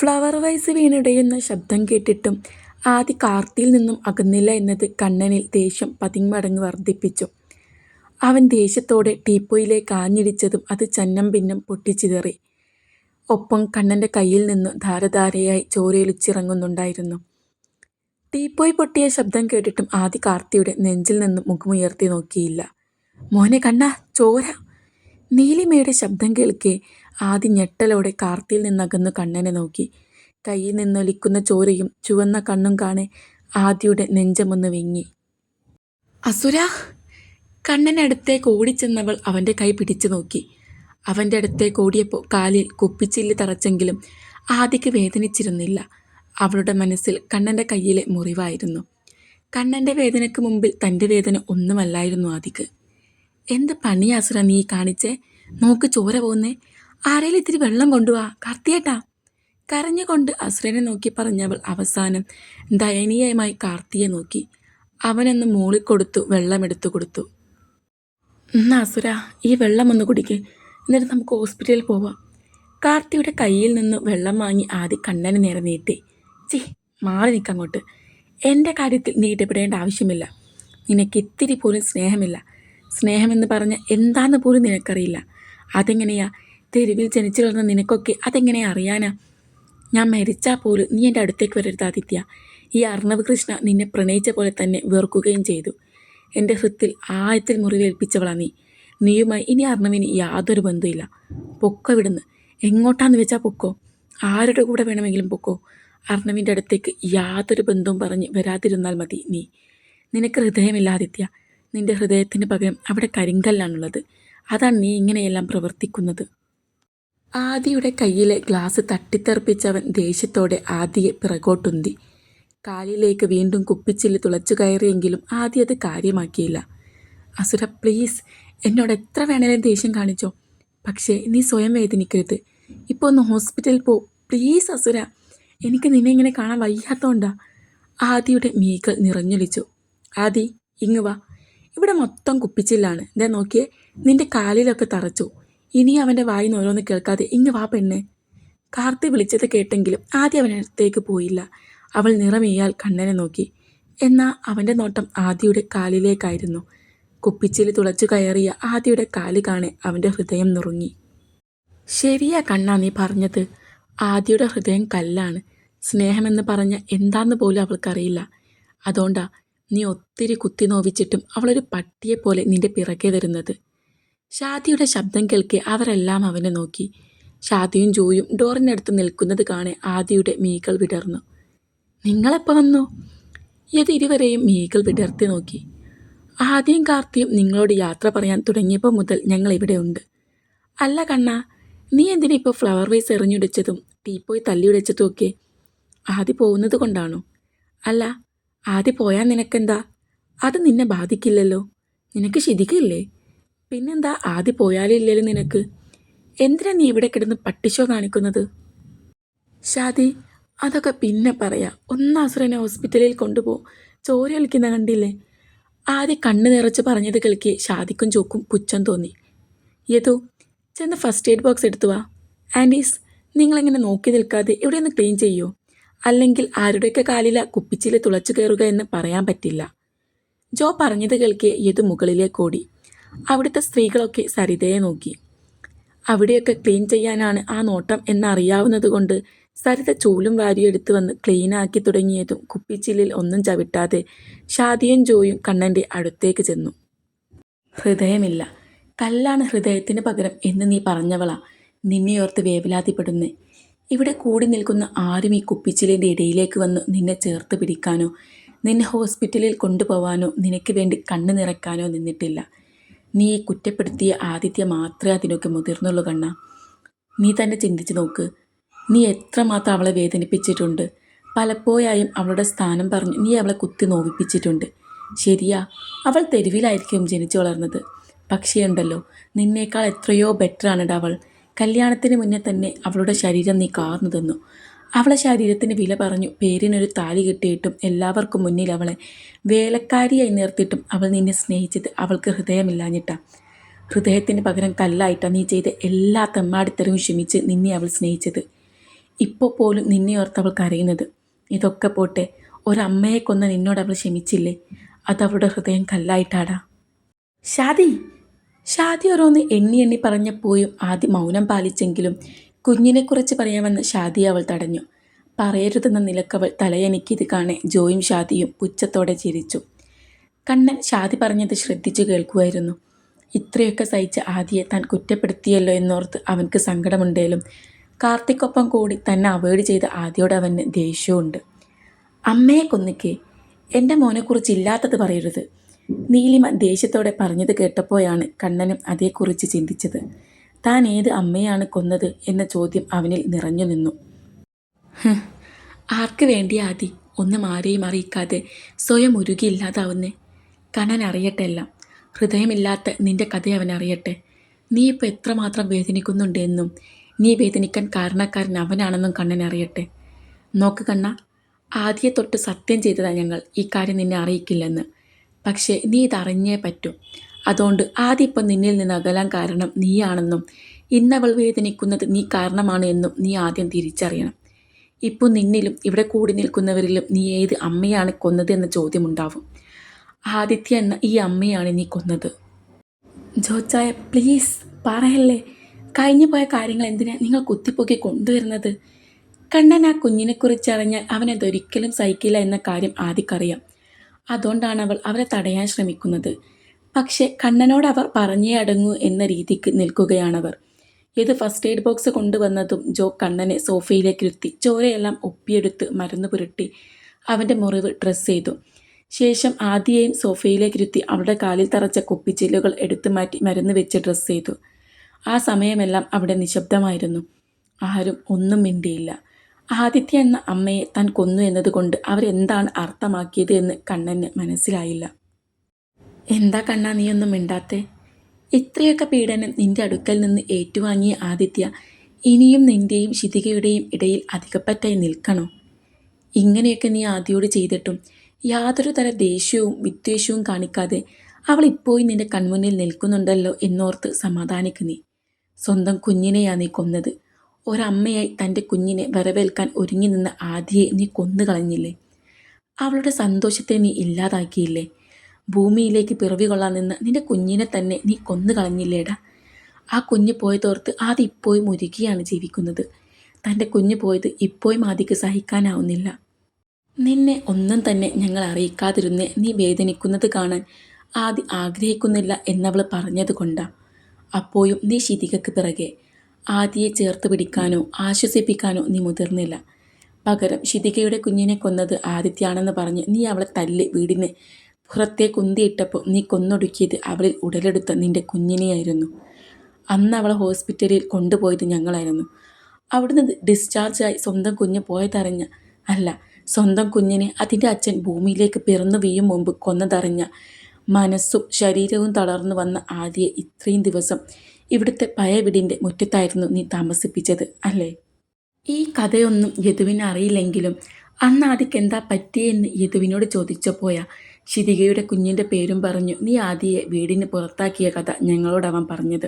Flower vase വീണിടയുന്ന ശബ്ദം കേട്ടിട്ടും ആദി കാർത്തിയിൽ നിന്നും അകന്നില്ല എന്നത് കണ്ണനിൽ ദേഷ്യം പതിന്മടങ്ങ് വർദ്ധിപ്പിച്ചു. അവൻ ദേഷ്യത്തോടെ ടീപ്പോയിലേക്ക് ആഞ്ഞിടിച്ചതും അത് ചന്നം ഭിന്നം പൊട്ടിച്ചിതറി. ഒപ്പം കണ്ണന്റെ കയ്യിൽ നിന്നു ധാരധാരയായി ചോരയൊലിച്ചിറങ്ങുന്നുണ്ടായിരുന്നു. ടീപ്പോയ് പൊട്ടിയ ശബ്ദം കേട്ടിട്ടും ആദി കാർത്തിയുടെ നെഞ്ചിൽ നിന്നും മുഖമുയർത്തി നോക്കിയില്ല. "മോനെ കണ്ണാ, ചോര! " നീലിമയുടെ ശബ്ദം കേൾക്കെ ആദി ഞെട്ടലോടെ കാർത്തിയിൽ നിന്നകന്നു കണ്ണനെ നോക്കി. കയ്യിൽ നിന്നൊലിക്കുന്ന ചോരയും ചുവന്ന കണ്ണും കാണെ ആദ്യയുടെ നെഞ്ചമൊന്ന് വിങ്ങി. അസുര " കണ്ണനടുത്തേക്ക് ഓടിച്ചെന്നവൾ അവന്റെ കൈ പിടിച്ചു നോക്കി. അവന്റെ അടുത്തേക്ക് ഓടിയപ്പോൾ കാലിൽ കുപ്പിച്ചില്ല് തറച്ചെങ്കിലും ആദ്യക്ക് വേദനിച്ചിരുന്നില്ല. അവളുടെ മനസ്സിൽ കണ്ണന്റെ കയ്യിലെ മുറിവായിരുന്നു. കണ്ണന്റെ വേദനയ്ക്ക് മുമ്പിൽ തന്റെ വേദന ഒന്നുമല്ലായിരുന്നു ആദിക്ക്. "എന്ത് പണിയാസുര നീ കാണിച്ചേ? നോക്ക് ചോര പോകുന്നേ ആരേലും ഇത്തിരി വെള്ളം കൊണ്ടുവാ കാർത്തിയേട്ടാ. " കരഞ്ഞുകൊണ്ട് അസുരനെ നോക്കി പറഞ്ഞവൾ അവസാനം ദയനീയമായി കാർത്തിയെ നോക്കി. അവനൊന്ന് മൂളിക്കൊടുത്തു വെള്ളമെടുത്തു കൊടുത്തു. എന്നാ അസുര ഈ വെള്ളം ഒന്ന് കുടിക്ക്. എന്നിട്ട് നമുക്ക് ഹോസ്പിറ്റലിൽ പോവാം. " കാർത്തിയുടെ കയ്യിൽ നിന്ന് വെള്ളം വാങ്ങി ആദ്യ കണ്ണന് നേരെ നീട്ടി. ചി മാറി നിൽക്കങ്ങോട്ട് എന്റെ കാര്യത്തിൽ നീട്ടപ്പെടേണ്ട ആവശ്യമില്ല. നിനക്കിത്തിരി പോലും സ്നേഹമില്ല. സ്നേഹമെന്ന് പറഞ്ഞ എന്താന്ന് പോലും നിനക്കറിയില്ല. അതെങ്ങനെയാ? തെരുവിൽ ജനിച്ചു വളർന്ന നിനക്കൊക്കെ അതെങ്ങനെ അറിയാനാ? ഞാൻ മരിച്ചാൽ പോലും നീ എന്റെ അടുത്തേക്ക് വരരുത് ആദിത്യ ഈ അർണവ് കൃഷ്ണ നിന്നെ പ്രണയിച്ച പോലെ തന്നെ വെറുക്കുകയും ചെയ്തു. എന്റെ ഹൃത്തിൽ ആഴത്തിൽ മുറിവേൽപ്പിച്ചവളാ നീ. നീയുമായി ഇനി അർണവിന് യാതൊരു ബന്ധവുമില്ല. പൊക്കോ ഇവിടുന്ന്. എങ്ങോട്ടാന്ന് വെച്ചാൽ പൊക്കോ. ആരുടെ കൂടെ വേണമെങ്കിലും പൊക്കോ. അർണവിന്റെ അടുത്തേക്ക് യാതൊരു ബന്ധവും പറഞ്ഞ് വരാതിരുന്നാൽ മതി നീ. നിനക്ക് ഹൃദയമില്ല ആദിത്യാ. നിന്റെ ഹൃദയത്തിന് പകരം അവിടെ കരിങ്കല്ലാണുള്ളത്. അതാണ് നീ ഇങ്ങനെയെല്ലാം പ്രവർത്തിക്കുന്നത്. " ആദിയുടെ കയ്യിലെ ഗ്ലാസ് തട്ടിത്തെറിപ്പിച്ചവൻ ദേഷ്യത്തോടെ ആദിയെ പിറകോട്ടുന്തി. കാലിലേക്ക് വീണ്ടും കുപ്പിച്ചില്ല് തുളച്ചുകയറിയെങ്കിലും ആദ്യം അത് കാര്യമാക്കിയില്ല. അസുര പ്ലീസ്, എന്നോട് എത്ര വേണേലും ദേഷ്യം കാണിച്ചോ. പക്ഷേ നീ സ്വയം വേദനിക്കരുത്. ഇപ്പോൾ ഒന്ന് ഹോസ്പിറ്റലിൽ പോ പ്ലീസ് അസുര എനിക്ക് നിന്നെ ഇങ്ങനെ കാണാൻ വയ്യാത്തോണ്ടാ. " ആദിയുടെ മീകൾ നിറഞ്ഞൊലിച്ചു. "ആദി, ഇങ്ങ് വാ. ഇവിടെ മൊത്തം കുപ്പിച്ചില്ലാണ്. ദേ നോക്കിയേ, നിന്റെ കാലിലൊക്കെ തറച്ചു. ഇനി അവന്റെ വായിന്ന് ഓരോന്ന് കേൾക്കാതെ ഇങ്ങ് വാ പെണ്ണേ. " കാർത്തി വിളിച്ചത് കേട്ടെങ്കിലും ആദ്യം അവനടുത്തേക്ക് പോയില്ല. അവൾ നിറമേയാൽ കണ്ണനെ നോക്കി. എന്നാൽ അവന്റെ നോട്ടം ആദ്യയുടെ കാലിലേക്കായിരുന്നു. കുപ്പിച്ചിൽ തുളച്ചു കയറിയ ആദ്യയുടെ കാൽ കാണെ അവന്റെ ഹൃദയം നുറുങ്ങി. "ശരിയാ കണ്ണാ നീ പറഞ്ഞത്. ആദ്യയുടെ ഹൃദയം കല്ലാണ്. സ്നേഹമെന്ന് പറഞ്ഞ എന്താന്ന് പോലും അവൾക്കറിയില്ല. അതോണ്ടാ നീ ഒത്തിരി കുത്തി നോവിച്ചിട്ടും അവളൊരു പട്ടിയെപ്പോലെ നിന്റെ പിറകെ വരുന്നത്. " ഷാദിയുടെ ശബ്ദം കേൾക്കെ അവരെല്ലാം അവനെ നോക്കി. ഷാദിയും ജോയും ഡോറിനടുത്ത് നിൽക്കുന്നത് കാണെ ആദിയുടെ മീകൾ വിടർന്നു. "നിങ്ങളെപ്പോ വന്നു? " ഇത് ഇരുവരെയും മീകൾ വിടർത്തി നോക്കി. ആദ്യം കാർത്തിയും നിങ്ങളോട് യാത്ര പറയാൻ തുടങ്ങിയപ്പോൾ മുതൽ ഞങ്ങൾ ഇവിടെ ഉണ്ട്. " "അല്ല കണ്ണ നീ എന്തിനാ ഇപ്പോൾ ഫ്ലവർ വൈസ് എറിഞ്ഞുടച്ചതും ടീപ്പോയി തല്ലിയുടച്ചതും ഒക്കെ? ആദി പോകുന്നത് കൊണ്ടാണോ? " "അല്ല, ആദി പോയാൽ നിനക്കെന്താ? അത് നിന്നെ ബാധിക്കില്ലല്ലോ. നിനക്ക് ശരിക്കില്ലേ പിന്നെന്താ ആദ്യം പോയാലില്ലല്ലോ നിനക്ക്? എന്തിനാ നീ ഇവിടെ കിടന്ന് പട്ടിച്ചോ കാണിക്കുന്നത്? " "ഷാദി, അതൊക്കെ പിന്നെ പറയാം. ഒന്ന് അസുരനെ ഹോസ്പിറ്റലിൽ കൊണ്ടുപോ. ചോര കളിക്കുന്ന കണ്ടില്ലേ. " ആദ്യം കണ്ണ് നിറച്ച് പറഞ്ഞത് കേൾക്കെ ഷാദിക്കും ചോക്കും പുച്ഛം തോന്നി. "യദു, ചെന്ന് ഫസ്റ്റ് എയ്ഡ് ബോക്സ് എടുത്തു വാ. ആന്റീസ്, നിങ്ങളിങ്ങനെ നോക്കി നിൽക്കാതെ ഇവിടെയൊന്ന് ക്ലീൻ ചെയ്യോ. അല്ലെങ്കിൽ ആരുടെയൊക്കെ കാലില കുപ്പിച്ചിൽ തുളച്ചു കയറുക എന്ന് പറയാൻ പറ്റില്ല. " ജോ പറഞ്ഞത് കേൾക്കെ യദു മുകളിലേക്കോടി. അവിടുത്തെ സ്ത്രീകളൊക്കെ സരിതയെ നോക്കി. അവിടെയൊക്കെ ക്ലീൻ ചെയ്യാനാണ് ആ നോട്ടം എന്നറിയാവുന്നതുകൊണ്ട് സരിത ചൂലും വാരിയും എടുത്തു വന്ന് ക്ലീനാക്കി തുടങ്ങിയതും കുപ്പിച്ചില്ലിൽ ഒന്നും ചവിട്ടാതെ ഷാദിയും ജോയും കണ്ണന്റെ അടുത്തേക്ക് ചെന്നു. "ഹൃദയമില്ല, കല്ലാണ് ഹൃദയത്തിന് പകരം എന്ന് നീ പറഞ്ഞവളാ നിന്നെയോർത്ത് വേവലാതിപ്പെടുന്നേ. ഇവിടെ കൂടി നിൽക്കുന്ന ആരും ഈ കുപ്പിച്ചിലിന്റെ ഇടയിലേക്ക് വന്ന് നിന്നെ ചേർത്ത് പിടിക്കാനോ നിന്നെ ഹോസ്പിറ്റലിൽ കൊണ്ടുപോകാനോ നിനക്ക് വേണ്ടി കണ്ണു നിറയ്ക്കാനോ നിന്നിട്ടില്ല. നീ കുറ്റപ്പെടുത്തിയ ആദിത്യ മാത്രമേ അതിനൊക്കെ മുതിർന്നുള്ളൂ കണ്ണ നീ തന്നെ ചിന്തിച്ചു നോക്ക്. നീ എത്രമാത്രം അവളെ വേദനിപ്പിച്ചിട്ടുണ്ട്. പലപ്പോഴായും അവളുടെ സ്ഥാനം പറഞ്ഞ് നീ അവളെ കുത്തി നോവിപ്പിച്ചിട്ടുണ്ട്. ശരിയാ, അവൾ തെരുവിലായിരിക്കും ജനിച്ചു വളർന്നത്. പക്ഷേ ഉണ്ടല്ലോ നിന്നേക്കാൾ എത്രയോ ബെറ്ററാണ് അവൾ. കല്യാണത്തിന് മുന്നേ തന്നെ അവളുടെ ശരീരം നീ കാർന്നു തന്നു അവളെ ശരീരത്തിന് വില പറഞ്ഞു പേരിനൊരു താലി കെട്ടിയിട്ടും എല്ലാവർക്കും മുന്നിൽ അവളെ വേലക്കാരിയായി നിർത്തിയിട്ടും അവൾ നിന്നെ സ്നേഹിച്ചത് അവൾക്ക് ഹൃദയമില്ലാഞ്ഞിട്ടാ. ഹൃദയത്തിന് പകരം കല്ലായിട്ടാ നീ ചെയ്ത എല്ലാ തെമ്മാടിത്തരവും ക്ഷമിച്ച് നിന്നെ അവൾ സ്നേഹിച്ചത്. ഇപ്പോൾ പോലും നിന്നെ ഓർത്ത് അവൾക്ക് കരയുന്നത് ഇതൊക്കെ പോട്ടെ ഒരമ്മയെ കൊന്ന നിന്നോട് അവൾ ക്ഷമിച്ചില്ലേ അതവളുടെ ഹൃദയം കല്ലായിട്ടാടാ ഷാദി ഷാദി ഓരോന്ന് എണ്ണി എണ്ണി പറഞ്ഞപ്പോഴും ആദ്യം മൗനം പാലിച്ചെങ്കിലും കുഞ്ഞിനെക്കുറിച്ച് പറയാമെന്ന് ഷാദി അവൾ തടഞ്ഞു. പറയരുതെന്ന നിലക്കവൾ തലയെനിക്കിത് കാണെ ജോയും ഷാദിയും പുച്ഛത്തോടെ ചിരിച്ചു. കണ്ണൻ ഷാദി പറഞ്ഞത് ശ്രദ്ധിച്ചു കേൾക്കുമായിരുന്നു. ഇത്രയൊക്കെ സഹിച്ച ആദിയെ താൻ കുറ്റപ്പെടുത്തിയല്ലോ എന്നോർത്ത് അവൻക്ക് സങ്കടമുണ്ടേലും. കാർത്തിക്കൊപ്പം കൂടി തന്നെ അവോയ്ഡ് ചെയ്ത ആദ്യോട് അവന് ദേഷ്യമുണ്ട് അമ്മയെ കൊന്നിക്കേ. എന്റെ മോനെക്കുറിച്ച് ഇല്ലാത്തത് പറയരുത്. നീലിമ ദേഷ്യത്തോടെ പറഞ്ഞത് കേട്ടപ്പോഴാണ് കണ്ണനും അതേക്കുറിച്ച് ചിന്തിച്ചത്. താൻ ഏത് അമ്മയാണ് കൊന്നത് എന്ന ചോദ്യം അവനിൽ നിറഞ്ഞു നിന്നു. ആർക്ക് വേണ്ടി ആദി? ഒന്നും ആരെയും അറിയിക്കാതെ സ്വയം ഉരുകിയില്ലാതാവുന്നേ കണ്ണൻ അറിയട്ടെ എല്ലാം. ഹൃദയമില്ലാത്ത നിന്റെ കഥ അവൻ അറിയട്ടെ. നീ ഇപ്പോൾ എത്രമാത്രം വേദനിക്കുന്നുണ്ട് എന്നും നീ വേദനിക്കാൻ കാരണക്കാരൻ അവനാണെന്നും കണ്ണൻ അറിയട്ടെ. നോക്ക് കണ്ണ ആദ്യ തൊട്ട് സത്യം ചെയ്തതാണ് ഞങ്ങൾ. ഈ കാര്യം നിന്നെ അറിയിക്കില്ലെന്ന്. പക്ഷേ നീ ഇതറിഞ്ഞേ പറ്റൂ. അതുകൊണ്ട് ആദ്യം ഇപ്പം നിന്നിൽ നിന്ന് അകലാൻ കാരണം നീയാണെന്നും ഇന്നവൾ വേദനിക്കുന്നത് നീ കാരണമാണ് എന്നും നീ ആദ്യം തിരിച്ചറിയണം. ഇപ്പോൾ നിന്നിലും ഇവിടെ കൂടി നിൽക്കുന്നവരിലും നീ ഏത് അമ്മയാണ് കൊന്നത് എന്ന ചോദ്യമുണ്ടാവും. ആദിത്യ എന്ന ഈ അമ്മയാണ് നീ കൊന്നത്. ജോച്ചായ പ്ലീസ് പറയല്ലേ കഴിഞ്ഞു പോയ കാര്യങ്ങൾ എന്തിനാ നിങ്ങൾ കുത്തിപ്പൊക്കി കൊണ്ടുവരുന്നത്? കണ്ണൻ ആ കുഞ്ഞിനെക്കുറിച്ച് അറിഞ്ഞാൽ അവനതൊരിക്കലും സഹിക്കില്ല എന്ന കാര്യം ആദിക്കറിയാം. അതുകൊണ്ടാണ് അവൾ അവരെ തടയാൻ ശ്രമിക്കുന്നത്. പക്ഷെ കണ്ണനോട് അവർ പറഞ്ഞേ അടങ്ങൂ എന്ന രീതിക്ക് നിൽക്കുകയാണവർ. ഇത് ഫസ്റ്റ് എയ്ഡ് ബോക്സ് കൊണ്ടുവന്നതും ജോ കണ്ണനെ സോഫയിലേക്ക് ഇരുത്തി ചോരയെല്ലാം ഒപ്പിയെടുത്ത് മരുന്ന് പുരട്ടി അവന്റെ മുറിവ് ഡ്രസ്സ് ചെയ്തു. ശേഷം ആദ്യയെയും സോഫയിലേക്ക് ഇരുത്തി അവളുടെ കാലിൽ തറച്ച കുപ്പിച്ചില്ലുകൾ എടുത്തു മാറ്റി മരുന്ന് വെച്ച് ഡ്രസ്സ് ചെയ്തു. ആ സമയമെല്ലാം അവിടെ നിശബ്ദമായിരുന്നു. ആരും ഒന്നും മിണ്ടിയില്ല. ആദിത്യ എന്ന അമ്മയെ താൻ കൊന്നു എന്നതുകൊണ്ട് അവരെന്താണ് അർത്ഥമാക്കിയത് എന്ന് കണ്ണന് മനസ്സിലായില്ല. എന്താ കണ്ണാ നീയൊന്നും മിണ്ടാത്തേ? ഇത്രയൊക്കെ പീഡനം നിന്റെ അടുക്കൽ നിന്ന് ഏറ്റുവാങ്ങിയ ആദിത്യ ഇനിയും നിന്റെയും ശിതികയുടെയും ഇടയിൽ അധികപ്പറ്റായി നിൽക്കണോ? ഇങ്ങനെയൊക്കെ നീ ആദ്യയോട് ചെയ്തിട്ടും യാതൊരു തര ദേഷ്യവും വിദ്വേഷവും കാണിക്കാതെ അവൾ ഇപ്പോഴും നിന്റെ കൺമുന്നിൽ നിൽക്കുന്നുണ്ടല്ലോ എന്നോർത്ത് സമാധാനിക്കുന്നേ സ്വന്തം കുഞ്ഞിനെയാണ് നീ കൊന്നത്. ഒരമ്മയായി തന്റെ കുഞ്ഞിനെ വരവേൽക്കാൻ ഒരുങ്ങി നിന്ന ആദിയെ നീ കൊന്നു കളഞ്ഞില്ലേ അവളുടെ സന്തോഷത്തെ നീ ഇല്ലാതാക്കിയില്ലേ? ഭൂമിയിലേക്ക് പിറവി കൊള്ളാൻ നിന്ന് നിന്റെ കുഞ്ഞിനെ തന്നെ നീ കൊന്നു കളഞ്ഞില്ലേടാ ആ കുഞ്ഞ് പോയതോർത്ത് ആദ്യം ഇപ്പോഴും ഒരുക്കിയാണ് ജീവിക്കുന്നത്. തന്റെ കുഞ്ഞ് പോയത് ഇപ്പോഴും ആദിക്ക് സഹിക്കാനാവുന്നില്ല. നിന്നെ ഒന്നും തന്നെ ഞങ്ങൾ അറിയിക്കാതിരുന്നേ നീ വേദനിക്കുന്നത് കാണാൻ ആദ്യ ആഗ്രഹിക്കുന്നില്ല എന്നവൾ പറഞ്ഞത് കൊണ്ടാണ് അപ്പോഴും നീ ശിതികക്ക് പിറകെ ആദിയെ ചേർത്ത് പിടിക്കാനോ ആശ്വസിപ്പിക്കാനോ നീ മുതിർന്നില്ല. പകരം ശിതികയുടെ കുഞ്ഞിനെ കൊന്നത് ആദിത്യാണെന്ന് പറഞ്ഞ് നീ അവളെ തല്ലി വീടിന് പുറത്തെ കുന്തിയിട്ടപ്പോൾ നീ കൊന്നൊടുക്കിയത് അവളിൽ ഉടലെടുത്ത നിന്റെ കുഞ്ഞിനെയായിരുന്നു. അന്ന് അവളെ ഹോസ്പിറ്റലിൽ കൊണ്ടുപോയത് ഞങ്ങളായിരുന്നു. അവിടുന്ന് ഡിസ്ചാർജായി സ്വന്തം കുഞ്ഞ് പോയതറിഞ്ഞ അല്ല സ്വന്തം കുഞ്ഞിനെ അതിന്റെ അച്ഛൻ ഭൂമിയിലേക്ക് പിറന്നു വീയും മുമ്പ് കൊന്നതറിഞ്ഞ മനസ്സും ശരീരവും തളർന്നു വന്ന ആദ്യയെ ഇത്രയും ദിവസം ഇവിടുത്തെ പഴയ വീടിന്റെ മുറ്റത്തായിരുന്നു നീ താമസിപ്പിച്ചത് അല്ലേ? ഈ കഥയൊന്നും യദുവിന് അറിയില്ലെങ്കിലും അന്ന് ആദിക്ക് എന്താ പറ്റിയെന്ന് യദുവിനോട് ചോദിച്ചപ്പോയാ ശിതികയുടെ കുഞ്ഞിന്റെ പേരും പറഞ്ഞു നീ ആദിയെ വീടിന് പുറത്താക്കിയ കഥ ഞങ്ങളോട് അവൻ പറഞ്ഞത്.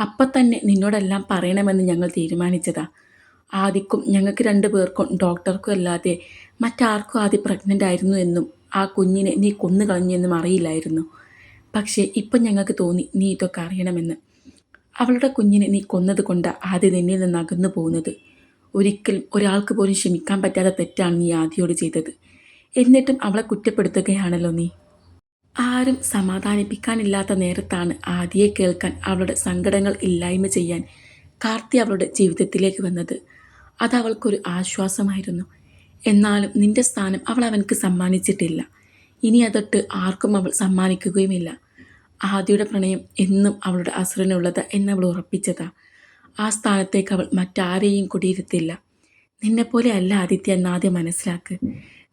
അപ്പം തന്നെ നിന്നോടെല്ലാം പറയണമെന്ന് ഞങ്ങൾ തീരുമാനിച്ചതാ. ആദിക്കും ഞങ്ങൾക്ക് രണ്ടു പേർക്കും ഡോക്ടർക്കും അല്ലാതെ മറ്റാർക്കും ആദ്യം പ്രഗ്നന്റ് ആയിരുന്നു എന്നും ആ കുഞ്ഞിനെ നീ കൊന്നു കളഞ്ഞെന്നും അറിയില്ലായിരുന്നു. പക്ഷേ ഇപ്പം ഞങ്ങൾക്ക് തോന്നി നീ ഇതൊക്കെ അറിയണമെന്ന്. അവളുടെ കുഞ്ഞിനെ നീ കൊന്നത് കൊണ്ട് ആദ്യം നിന്നിൽ നിന്ന് അകന്നു പോകുന്നത്. ഒരിക്കലും ഒരാൾക്ക് പോലും ക്ഷമിക്കാൻ പറ്റാത്ത തെറ്റാണ് നീ ആദ്യയോട് ചെയ്തത്. എന്നിട്ടും അവളെ കുറ്റപ്പെടുത്തുകയാണല്ലോ നീ. ആരും സമാധാനിപ്പിക്കാനില്ലാത്ത നേരത്താണ് ആദിയെ കേൾക്കാൻ അവളുടെ സങ്കടങ്ങൾ ഇല്ലായ്മ ചെയ്യാൻ കാർത്തി അവളുടെ ജീവിതത്തിലേക്ക് വന്നത്. അത് അവൾക്കൊരു ആശ്വാസമായിരുന്നു. എന്നാലും നിന്റെ സ്ഥാനം അവൾ അവനക്ക് സമ്മാനിച്ചിട്ടില്ല. ഇനി അതൊട്ട് ആർക്കും അവൾ സമ്മാനിക്കുകയുമില്ല. ആദിയുടെ പ്രണയം എന്നും അവളുടെ അസുരനുള്ളത് എന്നവൾ ഉറപ്പിച്ചതാ. ആ സ്ഥാനത്തേക്ക് അവൾ മറ്റാരെയും കുടിയിരുത്തില്ല. നിന്നെപ്പോലെ അല്ല ആദിത്യ എന്നാദ്യം മനസ്സിലാക്ക്.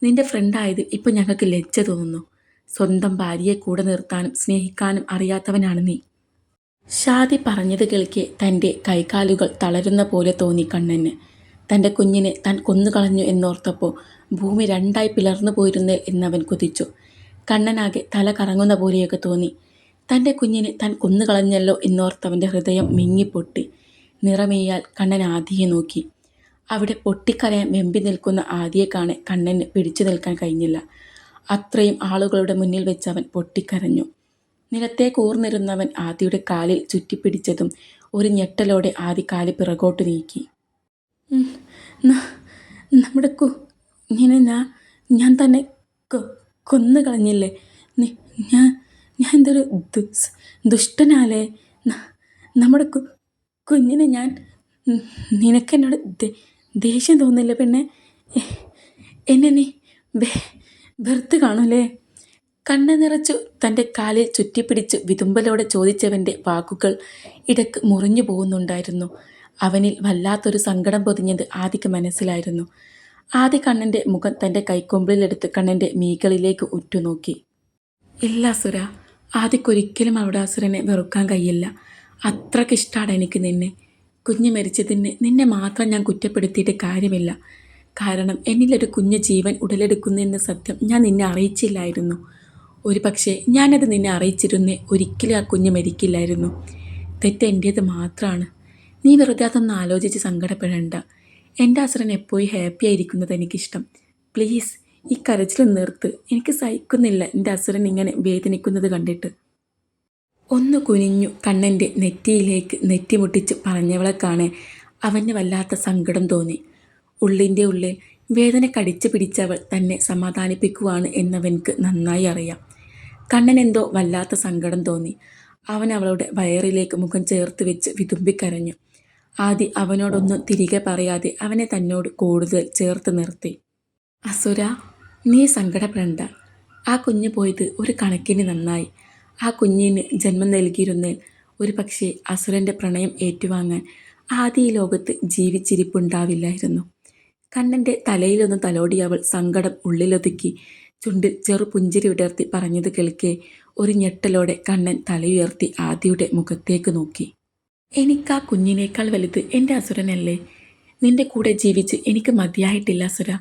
നിന്റെ ഫ്രണ്ടായത് ഇപ്പം ഞങ്ങൾക്ക് ലജ്ജ തോന്നുന്നു. സ്വന്തം ഭാര്യയെ കൂടെ നിർത്താനും സ്നേഹിക്കാനും അറിയാത്തവനാണ് നീ. ഷാദി പറഞ്ഞത് കേൾക്കെ തന്റെ കൈകാലുകൾ തളരുന്ന പോലെ തോന്നി കണ്ണന്. തന്റെ കുഞ്ഞിനെ താൻ കൊന്നുകളഞ്ഞു എന്നോർത്തപ്പോൾ ഭൂമി രണ്ടായി പിളർന്നു പോയിരുന്നേ എന്നവൻ കുതിച്ചു. കണ്ണനാകെ തല കറങ്ങുന്ന പോലെയൊക്കെ തോന്നി. തന്റെ കുഞ്ഞിനെ താൻ കൊന്നുകളഞ്ഞല്ലോ എന്നോർത്തവന്റെ ഹൃദയം മിങ്ങിപ്പൊട്ടി നിറമേയാൽ കണ്ണൻ ആദിയെ നോക്കി. അവിടെ പൊട്ടിക്കരയാൻ വെമ്പി നിൽക്കുന്ന ആദിയെ കാണെ കണ്ണന് പിടിച്ചു നിൽക്കാൻ കഴിഞ്ഞില്ല. അത്രയും ആളുകളുടെ മുന്നിൽ വെച്ച് അവൻ പൊട്ടിക്കരഞ്ഞു. നിലത്തേക്ക് ഊർന്നിരുന്നവൻ ആദിയുടെ കാലിൽ ചുറ്റിപ്പിടിച്ചതും ഒരു ഞെട്ടലോടെ ആദി കാൽ പിറകോട്ട് നീക്കി. നമ്മുടെ കു ഇങ്ങനെ ഞാൻ ഞാൻ തന്നെ കൊന്നു കളഞ്ഞില്ലേ ഞാൻ ഞാൻ എന്തൊരു ദുസ് ദുഷ്ടനാലേ നമ്മുടെ കുഞ്ഞിനെ ഞാൻ നിനക്കെന്നോട് ദേഷ്യം തോന്നില്ല പിന്നെ എന്നെ നീ വെറുത്ത് കാണൂലേ. കണ്ണ് നിറച്ചു തന്റെ കാലിൽ ചുറ്റിപ്പിടിച്ച് വിതുമ്പലോടെ ചോദിച്ചവന്റെ വാക്കുകൾ ഇടയ്ക്ക് മുറിഞ്ഞു പോകുന്നുണ്ടായിരുന്നു. അവനിൽ വല്ലാത്തൊരു സങ്കടം പൊതിഞ്ഞത് ആദിക്ക് മനസ്സിലായിരുന്നു. ആദ്യ കണ്ണന്റെ മുഖം തന്റെ കൈക്കൊമ്പിളിലെടുത്ത് കണ്ണന്റെ മീകളിലേക്ക് ഉറ്റുനോക്കി. ഇല്ല അസുര ആദിക്കൊരിക്കലും അവിടെ അസുരനെ വെറുക്കാൻ കഴിയില്ല. അത്രക്കിഷ്ടാണ് എനിക്ക് നിന്നെ. കുഞ്ഞ് മരിച്ചതിന് നിന്നെ മാത്രം ഞാൻ കുറ്റപ്പെടുത്തിയിട്ട് കാര്യമില്ല. കാരണം എന്നിലൊരു കുഞ്ഞ് ജീവൻ ഉടലെടുക്കുന്നെന്ന സത്യം ഞാൻ നിന്നെ അറിയിച്ചില്ലായിരുന്നു. ഒരു പക്ഷേ ഞാനത് നിന്നെ അറിയിച്ചിരുന്നേ ഒരിക്കലും ആ കുഞ്ഞ് മരിക്കില്ലായിരുന്നു. തെറ്റ് എന്റേത് മാത്രമാണ് നീ വെറുതെ അതൊന്ന് ആലോചിച്ച് സങ്കടപ്പെടേണ്ട. എന്റെ അസുരൻ എപ്പോഴും ഹാപ്പി ആയിരിക്കുന്നത് എനിക്കിഷ്ടം. പ്ലീസ് ഈ കരച്ചിൽ നിർത്ത്. എനിക്ക് സഹിക്കുന്നില്ല എന്റെ അസുരൻ ഇങ്ങനെ വേദനിക്കുന്നത് കണ്ടിട്ട്. ഒന്ന് കുനിഞ്ഞു കണ്ണന്റെ നെറ്റിയിലേക്ക് നെറ്റിമുട്ടിച്ച് പറഞ്ഞവളെ കാണെ. അവന് വല്ലാത്ത സങ്കടം തോന്നി. ഉള്ളിന്റെ ഉള്ളിൽ വേദന കടിച്ചു പിടിച്ചവൾ തന്നെ സമാധാനിപ്പിക്കുവാണ് എന്നവൻക്ക് നന്നായി അറിയാം. കണ്ണൻ എന്തോ വല്ലാത്ത സങ്കടം തോന്നി. അവൻ അവളുടെ വയറിലേക്ക് മുഖം ചേർത്ത് വെച്ച് വിതുമ്പിക്കരഞ്ഞു. ആദി അവനോടൊന്നും തിരികെ പറയാതെ അവനെ തന്നോട് കൂടുതൽ ചേർത്ത് നിർത്തി. അസുര നീ സങ്കടപ്പെടണ്ട. ആ കുഞ്ഞ് പോയത് ഒരു കണക്കിന് നന്നായി. ആ കുഞ്ഞിന് ജന്മം നൽകിയിരുന്നേൽ ഒരു പക്ഷേ അസുരന്റെ പ്രണയം ഏറ്റുവാങ്ങാൻ ആദ്യ ഈ ലോകത്ത് ജീവിച്ചിരിപ്പുണ്ടാവില്ലായിരുന്നു. കണ്ണന്റെ തലയിലൊന്ന് തലോടി അവൾ സങ്കടം ഉള്ളിലൊതുക്കി ചുണ്ടിൽ ചെറു പുഞ്ചിരി വിടർത്തി പറഞ്ഞത് കേൾക്കെ ഒരു ഞെട്ടലോടെ കണ്ണൻ തലയുയർത്തി ആദിയുടെ മുഖത്തേക്ക് നോക്കി. എനിക്കാ കുഞ്ഞിനേക്കാൾ വലുത് എന്റെ അസുരനല്ലേ? നിന്റെ കൂടെ ജീവിച്ച് എനിക്ക് മതിയായിട്ടില്ല അസുര.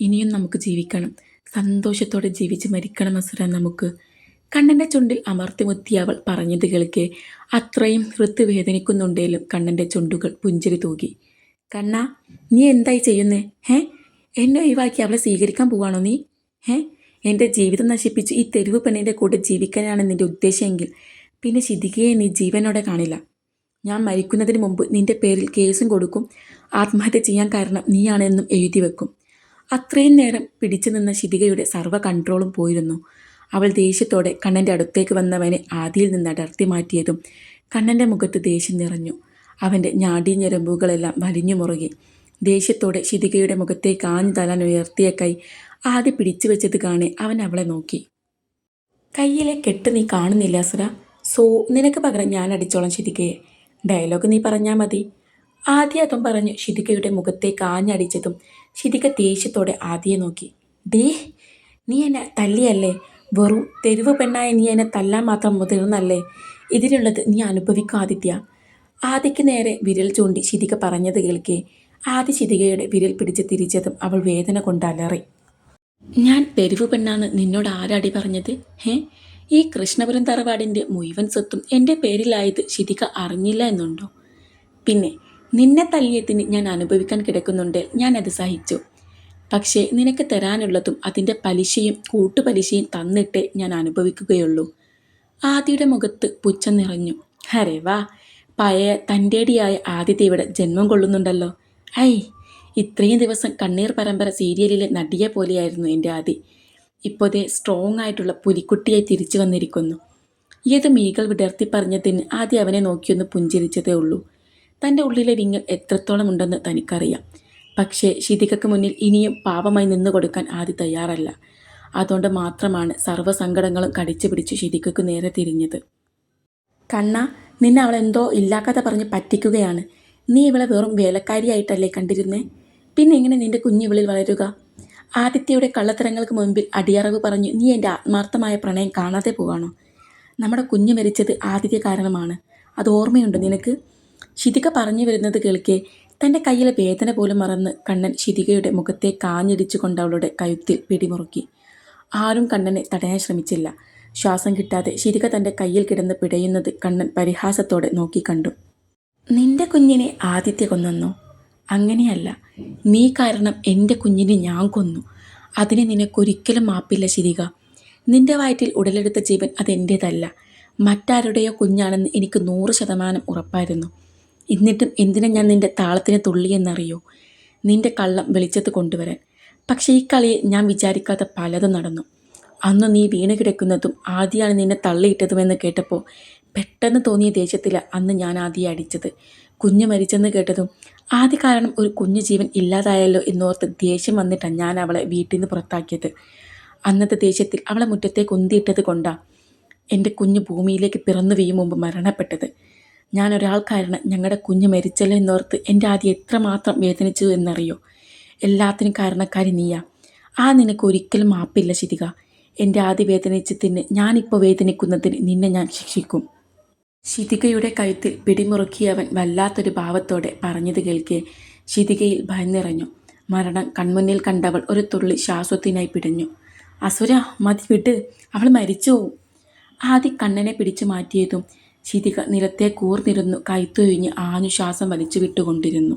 ഇനിയും നമുക്ക് ജീവിക്കണം. സന്തോഷത്തോടെ ജീവിച്ച് മരിക്കണം അസുര നമുക്ക്. കണ്ണന്റെ ചുണ്ടിൽ അമർത്തിമുത്തിയ അവൾ പറഞ്ഞത് കേൾക്കെ അത്രയും ഋത്ത് വേദനിക്കുന്നുണ്ടേലും കണ്ണന്റെ ചുണ്ടുകൾ പുഞ്ചിരി തൂകി. കണ്ണ നീ എന്തായി ചെയ്യുന്നേ? ഹേ? എന്നെ ഒഴിവാക്കി അവളെ സ്വീകരിക്കാൻ പോവാണോ നീ? ഹേ? എന്റെ ജീവിതം നശിപ്പിച്ച് ഈ തെരുവ് പെണ്ണിന്റെ കൂടെ ജീവിക്കാനാണ് നിന്റെ ഉദ്ദേശമെങ്കിൽ പിന്നെ ശിതികയെ നീ ജീവനോടെ കാണില്ല. ഞാൻ മരിക്കുന്നതിന് മുമ്പ് നിന്റെ പേരിൽ കേസും കൊടുക്കും. ആത്മഹത്യ ചെയ്യാൻ കാരണം നീയാണെന്നും എഴുതി വെക്കും. അത്രയും നേരം പിടിച്ചു നിന്ന ശിതികയുടെ സർവ കൺട്രോളും പോയിരുന്നു. അവൾ ദേഷ്യത്തോടെ കണ്ണന്റെ അടുത്തേക്ക് വന്നവനെ ആദിയിൽ നിന്ന് അടർത്തി മാറ്റിയതും കണ്ണന്റെ മുഖത്ത് ദേഷ്യം നിറഞ്ഞു. അവന്റെ ഞാടീഞ്ഞരമ്പുകളെല്ലാം വലിഞ്ഞു മുറുകി. ദേഷ്യത്തോടെ ശിതികയുടെ മുഖത്തേക്ക് ആഞ്ഞു തലാൻ ഉയർത്തിയ കൈ ആദ്യ പിടിച്ചു വെച്ചത് കാണെ അവൻ അവളെ നോക്കി. കയ്യിലെ കെട്ട് നീ കാണുന്നില്ല സുര സോ നിനക്ക് പകരം ഞാൻ അടിച്ചോളാം ശിതികയെ. ഡയലോഗ് നീ പറഞ്ഞാൽ മതി. ആദ്യ അതും പറഞ്ഞു ശിതികയുടെ മുഖത്തേക്ക് ആഞ്ഞടിച്ചതും ശിതിക ദേഷ്യത്തോടെ ആദ്യയെ നോക്കി. ദേ നീ എന്നെ തല്ലിയല്ലേ? വെറും തെരുവ് പെണ്ണായ നീ എന്നെ തല്ലാൻ മാത്രം മുതിർന്നല്ലേ? ഇതിനുള്ളത് നീ അനുഭവിക്കും ആദിത്യ. ആദിക്ക് നേരെ വിരൽ ചൂണ്ടി ശിതിക പറഞ്ഞത് കേൾക്കെ. ആദ്യ ശിതികയുടെ വിരൽ പിടിച്ച് തിരിച്ചതും അവൾ വേദന കൊണ്ട് അലറി. ഞാൻ തെരുവ് പെണ്ണാണ് നിന്നോട് ആരാടി പറഞ്ഞത്? ഹേ ഈ കൃഷ്ണപുരം തറവാടിന്റെ മുഴുവൻ സ്വത്തും എന്റെ പേരിലായത് ശിതിക അറിഞ്ഞില്ല എന്നുണ്ടോ? പിന്നെ നിന്നെ തല്ലിയതിന് ഞാൻ അനുഭവിക്കാൻ കിടക്കുന്നുണ്ട്. ഞാനത് സഹിച്ചു. പക്ഷേ നിനക്ക് തരാനുള്ളതും അതിന്റെ പലിശയും കൂട്ടുപലിശയും തന്നിട്ട് ഞാൻ അനുഭവിക്കുകയുള്ളൂ. ആദിയുടെ മുഖത്ത് പുച്ഛം നിറഞ്ഞു. ഹരേ വാ. പഴയ തന്റെടിയായ ആദിത്യ ഇവിടെ ജന്മം കൊള്ളുന്നുണ്ടല്ലോ. ഐ ഇത്രയും ദിവസം കണ്ണീർ പരമ്പര സീരിയലിലെ നടിയെ പോലെയായിരുന്നു എന്റെ ആദി. ഇപ്പോഴത്തെ സ്ട്രോങ് ആയിട്ടുള്ള പുലിക്കുട്ടിയായി തിരിച്ചു വന്നിരിക്കുന്നു. ഏത് മീകൾ വിടർത്തി പറഞ്ഞതിന് ആദ്യം അവനെ നോക്കിയൊന്ന് പുഞ്ചിരിച്ചതേ ഉള്ളൂ. തന്റെ ഉള്ളിലെ വിങ്ങൽ എത്രത്തോളം ഉണ്ടെന്ന് തനിക്കറിയാം. പക്ഷേ ശിതികക്ക് മുന്നിൽ ഇനിയും പാപമായി നിന്നു കൊടുക്കാൻ ആദ്യ തയ്യാറല്ല. അതുകൊണ്ട് മാത്രമാണ് സർവസങ്കടങ്ങളും കടിച്ചു പിടിച്ച് ശിതികക്ക് നേരെ തിരിഞ്ഞത്. കണ്ണ നിന്നെ അവൾ എന്തോ ഇല്ലാക്കഥ പറഞ്ഞ് പറ്റിക്കുകയാണ്. നീ ഇവളെ വെറും വേലക്കാരിയായിട്ടല്ലേ കണ്ടിരുന്നേ? പിന്നെ എങ്ങനെ നിന്റെ കുഞ്ഞിവളിൽ വളരുക? ആദിത്യയുടെ കള്ളത്തരങ്ങൾക്ക് മുൻപിൽ അടിയറവ് പറഞ്ഞു നീ എന്റെ ആത്മാർത്ഥമായ പ്രണയം കാണാതെ പോവാണോ? നമ്മുടെ കുഞ്ഞ് മരിച്ചത് ആദിത്യ കാരണമാണ്. അത് ഓർമ്മയുണ്ട് നിനക്ക്? ശിതിക പറഞ്ഞു വരുന്നത് കേൾക്കെ തന്റെ കയ്യിലെ വേദന പോലും മറന്ന് കണ്ണൻ ശിതികയുടെ മുഖത്തെ കാഞ്ഞിടിച്ചുകൊണ്ട് അവളുടെ കഴുത്തിൽ പിടിമുറുക്കി. ആരും കണ്ണനെ തടയാൻ ശ്രമിച്ചില്ല. ശ്വാസം കിട്ടാതെ ശിതിക തന്റെ കയ്യിൽ കിടന്ന് പിടയുന്നത് കണ്ണൻ പരിഹാസത്തോടെ നോക്കിക്കണ്ടു നിന്റെ കുഞ്ഞിനെ ആദിത്യ കൊന്നെന്നോ? അങ്ങനെയല്ല. നീ കാരണം എന്റെ കുഞ്ഞിനെ ഞാൻ കൊന്നു. അതിനെ നിനക്കൊരിക്കലും മാപ്പില്ല ശിരിക നിന്റെ വയറ്റിൽ ഉടലെടുത്ത ജീവൻ അതെന്റേതല്ല മറ്റാരുടെയോ കുഞ്ഞാണെന്ന് എനിക്ക് നൂറ് ശതമാനം ഉറപ്പായിരുന്നു. എന്നിട്ടും എന്തിനാ ഞാൻ നിന്റെ താളത്തിന് തുള്ളിയെന്നറിയോ നിന്റെ കള്ളം വെളിച്ചത്ത് കൊണ്ടുവരാൻ. പക്ഷേ ഈ കളിയിൽ ഞാൻ വിചാരിക്കാത്ത പലതും നടന്നു. അന്ന് നീ വീണ് കിടക്കുന്നതും ആദ്യമാണ് നിന്നെ തള്ളിയിട്ടതുമെന്ന് കേട്ടപ്പോൾ പെട്ടെന്ന് തോന്നിയ ദേഷ്യത്തില അന്ന് ഞാൻ ആദ്യം അടിച്ചത്. കുഞ്ഞ് മരിച്ചെന്ന് കേട്ടതും ആദ്യ കാരണം ഒരു കുഞ്ഞു ജീവൻ ഇല്ലാതായല്ലോ എന്നോർത്ത് ദേഷ്യം വന്നിട്ടാണ് ഞാൻ അവളെ വീട്ടിൽ നിന്ന് പുറത്താക്കിയത്. അന്നത്തെ ദേഷ്യത്തിൽ അവളെ മുറ്റത്തേക്ക് ഉന്തിയിട്ടത് കൊണ്ടാണ് എന്റെ കുഞ്ഞ് ഭൂമിയിലേക്ക് പിറന്നു വീഴും മുമ്പ് മരണപ്പെട്ടത്. കാരണം ഞങ്ങളുടെ കുഞ്ഞ് മരിച്ചല്ലോ എന്നോർത്ത് എന്റെ ആദ്യം എത്രമാത്രം വേദനിച്ചു എന്നറിയോ? എല്ലാത്തിനും കാരണക്കാരി നീയാ. ആ നിനക്ക് ഒരിക്കലും മാപ്പില്ല ശിതിക. എന്റെ ആദ്യ വേദനിച്ചതിന് ഞാനിപ്പോൾ വേദനിക്കുന്നതിന് നിന്നെ ഞാൻ ശിക്ഷിക്കും. ശിതികയുടെ കഴുത്തിൽ പിടിമുറുക്കിയവൻ വല്ലാത്തൊരു ഭാവത്തോടെ പറഞ്ഞത് കേൾക്കെ. ശിതികയിൽ ഭയന്നിറഞ്ഞു. മരണം കൺമുന്നിൽ കണ്ടവൾ ഒരു തുള്ളി ശ്വാസത്തിനായി പിടഞ്ഞു. അസുര മതി വിട്ട് അവൾ മരിച്ചു. ആദ്യ കണ്ണനെ പിടിച്ചു മാറ്റിയതും ശിതിക നിലത്തെ കൂർന്നിരുന്നു കൈത്തൊഴിഞ്ഞ് ആഞ്ഞു ശ്വാസം വലിച്ചു വിട്ടുകൊണ്ടിരുന്നു.